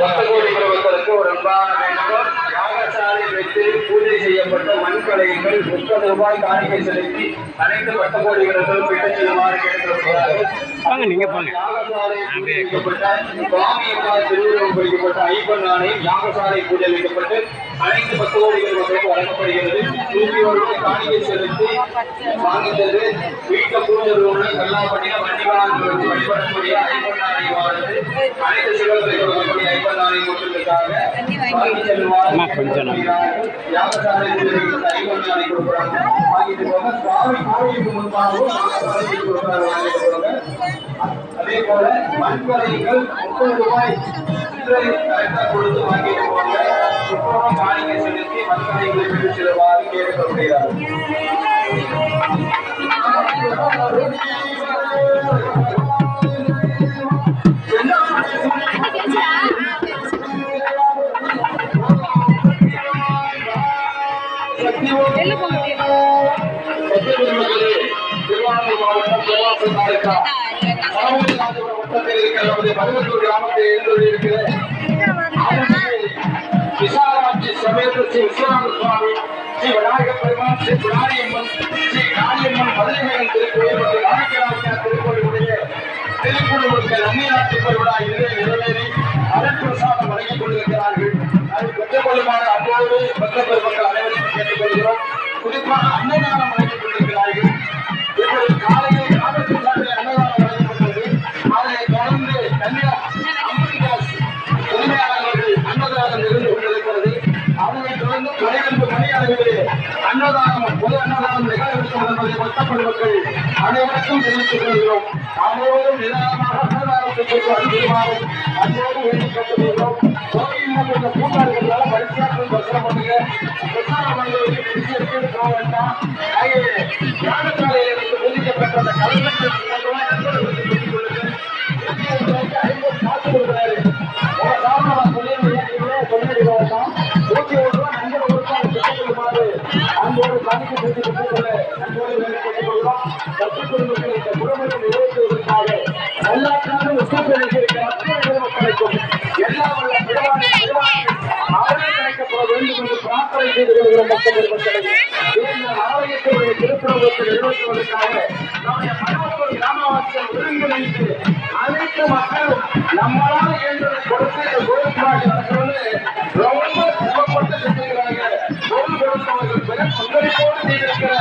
பக்தகோடி குடும்பத்திற்கு ஒரு அன்பான வேண்டுகோள் யாகசாலை வைத்து பூஜை செய்யப்பட்ட மண்கலைகள் முப்பது ரூபாய் காணிக்கை செலுத்தி அனைத்து பக்தகோடி வீரர்களும் விட்டு செல்லுமாறு கேட்டுக்கொள்கிறார்கள் வாங்க நீங்க போங்க பூஜை பொறிக்கப்பட்ட ஐம்பன் ஆணையம் யாகசாலை பூஜை வைக்கப்பட்டு அனைத்து பக்தகோடிகள் மக்களுக்கு வழங்கப்படுகிறது ரூபாய் காணிக்கை செலுத்தி வாங்கித்தது வீட்டில் பூஜை ரூம்ல கல்லாப்பட்டின வண்டிவாளர்கள் வச்சு வழிபடக்கூடிய ஐம்பன் ஆணையமானது அனைத்து சிவர்களை கொடுக்கக்கூடிய ஐம்பன் ஆணையம் கொடுத்ததற்காக வாங்கி. யாகசாலை பூஜைகளுக்கு ஐம்பன் ஆணையம் கொடுக்குறாங்க வாங்கிட்டு போங்க சுவாமி கோவிலுக்கு முன்பாகவும் யாகசாலைக்கு கொடுக்குறாங்க வாங்கிட்டு போங்க அதே போல மண்வரைகள் முப்பது ரூபாய் சில்லறை கரெக்டாக கொடுத்து வாங்கிட்டு போங்க சுத்தமாக காணிக்கை செலுத்தி மண்வரைகளை விட்டு செல்லுமாறு கேட்கப்படுகிறார் வெளில போக முடியாது திருவாரூர் மாவட்டம் கோவாசல் தாலுகா. சாமிநாதபுரம் வட்டத்தில் இருக்கிற நமது மருவத்தூர் கிராமத்தில் எழுந்துள்ளிருக்கிற விசாலாட்சி சமேத ஸ்ரீ விஸ்வநாத சுவாமி ஸ்ரீ விநாயக பெருமான் ஸ்ரீ விநாயகம்மன் ஸ்ரீ காளியம்மன் மதுரைமகன் திருக்கோயில் மற்றும் நாயக்கராஜா திருக்கோயிலுடைய திருக்குழுவுக்கு நன்னியாட்சி பெருவிழா இதிலே நிறைவேறி அருட்பிரசாதம் வழங்கிக் கொண்டிருக்கிறார்கள். அதை பெற்றுக் கொள்ளுமாறு அன்போடு பக்த பெருமக்கள் அனைவரையும் கேட்டுக்கொள்கிறோம். குறிப்பாக அன்னதானம் பனிரெண்டு அன்னதானம் பொது அன்னதானம் நிகழ்விக்கும் என்பதை மொத்த மக்கள் அனைவருக்கும் தெரிவித்துக் கொள்கிறோம். அனைவரும் நிதானமாக அன்னதானத்துக்கு அனுப்பிடுமாறு அன்போடு வேண்டிக் கொண்டிருக்கிறோம். கோயிலில் கொஞ்சம் கூட்டம் இருக்கிறதால வரிசையாக போய் தரிசனம் பண்ணுங்க. பிரசாரம் பண்ணுவதற்கு நெரிசல் போக வேண்டாம் ஆகவே யாகசாலையில் இருந்து பூஜிக்கப்பட்ட அந்த கலைஞர்கள் கொள்கிறோம் கற்றுக் குடும்பத்தில் இந்த குடும்பத்தை நிறைவேற்றுவதற்காக எல்லாத்தினாலும் ஒத்துழைத்திருக்கிற அத்தனை மக்களுக்கும் எல்லா வல்ல பெருமானை பெருமானை ஆளுநர் கிடைக்கப்பட வேண்டும் என்று பிரார்த்தனை செய்து கொள்கிற மக்கள் பெருமக்களை இந்த ஆலயத்தினுடைய திருப்பிரபத்தை நிறைவேற்றுவதற்காக நம்முடைய மனோகர் கிராமவாசிகள் ஒருங்கிணைந்து அனைத்து மக்களும் நம்மளால் இயன்றதை கொடுத்து இந்த கோயில்பாடு நடக்கிறது ரொம்ப சிரமப்பட்டு செஞ்சிருக்கிறாங்க பொருள் கொடுத்தவர்கள் பெரிய பங்களிப்போடு செய்திருக்கிற